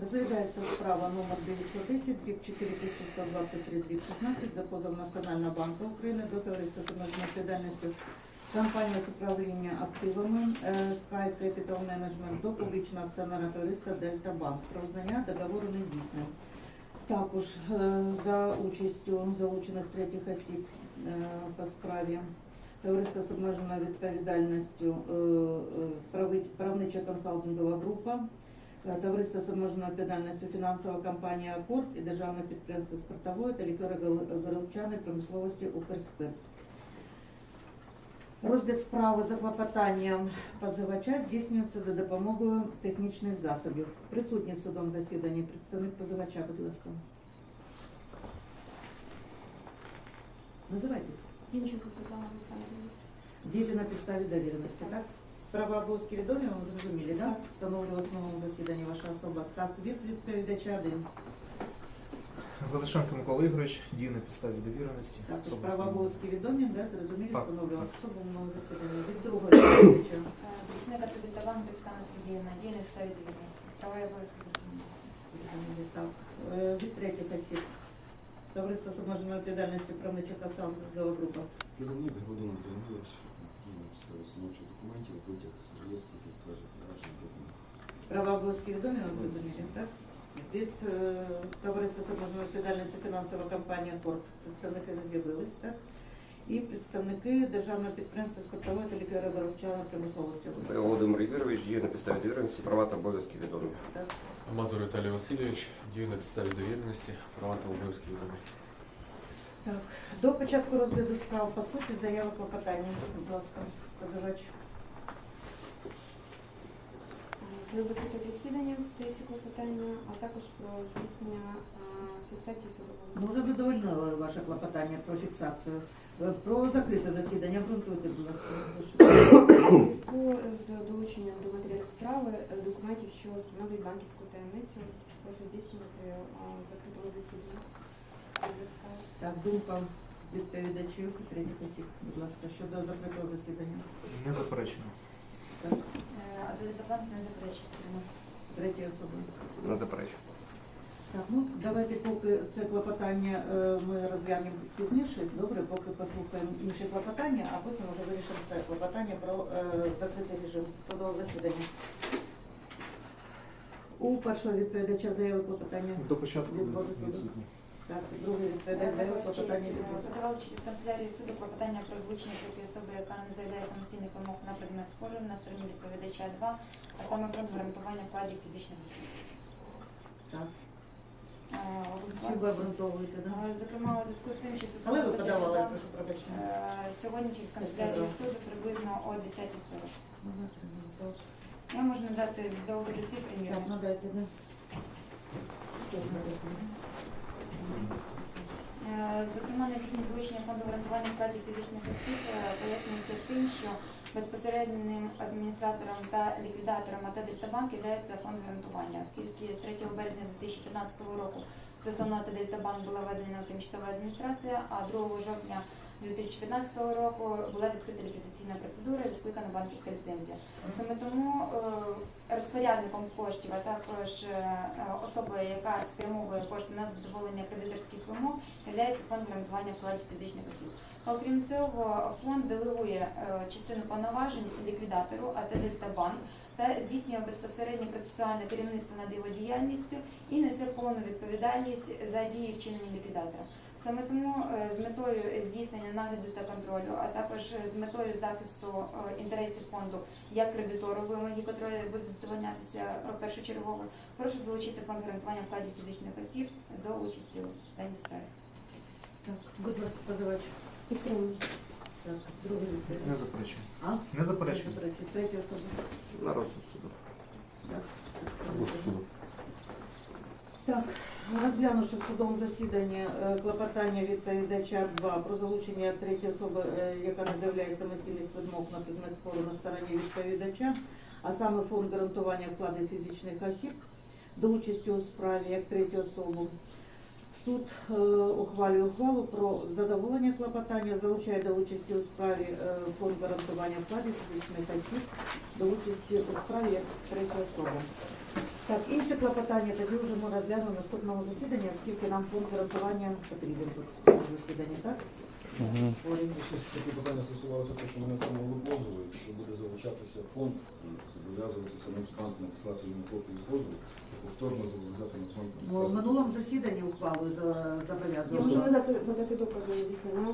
Розглядається справа номер 910, дріб 4123, дріб 16 за позов Національного банку України до товариства з обмеженою відповідальністю компанії з управління активами е, Sky Capital Management до публічного акціонерного товариства Дельта Банк про визнання договору недійсним. Також е, за участю залучених третіх осіб е, по справі товариство з обмеженою відповідальністю е, е, правнича консалтингова група, е, товариство з обмеженою відповідальністю фінансова компанія Акорд і державне підприємство спиртової та лікеро-горілчаної промисловості Укрспирт. Розгляд справи за клопотанням позивача здійснюється за допомогою технічних засобів. Присутній в судовому засіданні представник позивача, будь ласка. Називайтесь. Зінченко Світлана Олександрівна. Діти на підставі довіреності, так? Права обов'язки відомі, вам зрозумілі, так? Встановлює в основному засіданні ваша особа. Так, від відповідача один. Велишенко Микола Ігорович діє на підставі довіреності. Також Особисто. права обов'язки відомі, да, зрозумілі, Так, встановлює так. особу в новому засіданні. Від другого відповідача. Представник Атовіта Банк Представна Сергіївна. Діє на підставі довідності. Права і обов'язки. Зрозумілі, Так. Е, Від третіх осіб. Товариство з обмеженою відповідальністю правнича консалтингова група. Керівник Володимир Леонідович, написав установчих документів, витяг з реєстру, підтверджує провадження документів. Права обов'язки відомі, вам зрозумілі, так? Від е, товариства з обмеженою відповідальністю фінансова компанія Корт представники не з'явились, так? І представники державного підприємства спиртової та лікеро-горілчаної промисловості. Володимир Ігорович діє на підставі довіреності, права та обов'язки відомі. Так. Мазур Віталій Васильович діє на підставі довіреності, права та обов'язки відомі. Так. До початку розгляду справ по суті заява клопотання. Будь ласка, позивач. Про закрите засідання, третє клопотання, а також про здійснення а, фіксації судового. Ну, вже задовольнили ваше клопотання про фіксацію. Е, Про закрите засідання. Обґрунтуйте, будь ласка. зв'язку з долученням до матеріалів справи е, документів, що встановлюють банківську таємницю, прошу здійснювати а, в закритому засіданні. Так, думка відповідачів і третіх осіб, будь ласка, щодо закритого засідання. Не заперечено. Так, Атовіта Банк не заперечує. підтримує. треті особи. Не заперечую. Так, ну давайте поки це клопотання е, ми розглянемо пізніше. Добре, поки послухаємо інші клопотання, а потім вже вирішимо це клопотання про е, закритий режим судового засідання. У першого відповідача заяви клопотання. До початку Відводу суду. Так, другий відповідач заяви клопотання. Е, відводу. Подавали через канцелярію суду клопотання про озвучення проти особи, яка не заявляє самостійних вимог на предмет спору на стороні відповідача 2, а саме фонд гарантування вкладів фізичних осіб. Так. Чи ви обґрунтовуєте, да? е, Зокрема, у зв'язку з тим, що Але ви подавали, я прошу пробачення. е, сьогодні через канцелярію суду приблизно о 10.40. Ну, так. Я можу надати до огляду прем'єр. Так, надайте, да. Е, Зокрема, необхідність залучення фонду гарантування вкладів фізичних осіб е, пояснюється тим, що безпосереднім адміністратором та ліквідатором АТ «Дельтабанк» є фонд гарантування, оскільки з 3 березня 2015 року стосовно АТ «Дельтабанк» була введена тимчасова адміністрація, а 2 жовтня 2015 року була відкрита ліквідаційна процедура і відкликана банківська ліцензія. Саме тому е, розпорядником коштів, а також е, особою, яка спрямовує кошти на задоволення кредиторських вимог, є фонд гарантування вкладів фізичних осіб. Окрім цього, фонд делегує е, частину повноважень ліквідатору АТ «Дельтабанк» та здійснює безпосереднє процесуальне керівництво над його діяльністю і несе повну відповідальність за дії вчинені ліквідатора. Саме тому е, з метою здійснення нагляду та контролю, а також з метою захисту е, інтересів фонду як кредитору, вимоги котрої будуть задовольнятися першочергово, прошу залучити фонд гарантування вкладів фізичних осіб до участі у даній сфері. Так, будь ласка, позивач. Підтримую. Так, Не заперечено. А? Не заперечено. Заперечую. Третя особа. На розсуд суду. Так. суду. Так, розглянувши в судовому засіданні е, клопотання відповідача 2 про залучення третьої особи, е, яка не заявляє самостійних вимог на предмет спору на стороні відповідача, а саме фонд гарантування вкладів фізичних осіб до участі у справі як третю особу. Суд е, ухвалює ухвалу про задоволення клопотання, залучає до участі у справі е, фонд гарантування вкладів фізичних осіб до участі у справі як третя особа. Так, інше клопотання тоді вже ми розглянемо наступного засіданні, оскільки нам фонд гарантування потрібен тут засіданні, так? Орін. Ще таке питання стосувалося того, що ми отримали позови, що буде залучатися фонд і зобов'язуватися Нацбанк надіслати йому копію позову, і повторно зобов'язати Нацбанк В надіслати. минулому засіданні ухвалою за- Я можу подати докази дійсно, ну,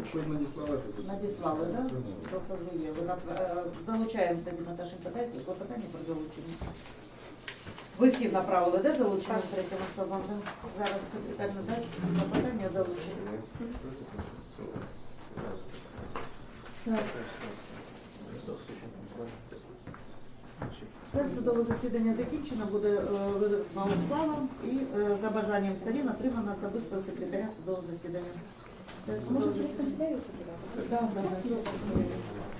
Якщо надіслали, то це- Надіслали, так? Отримали. Докази є. Ви нап- е, Залучаємо тоді питання, клопотання про залучення. Ви всі направили, де залучення третім особам? да? Зараз секретар надасть клопотання залучення. Так, все судове засідання закінчено, буде е, видана ухвала і е, за бажанням сторін отримано особисто у секретаря судового засідання. Це може через засідання. канцелярію це да, да.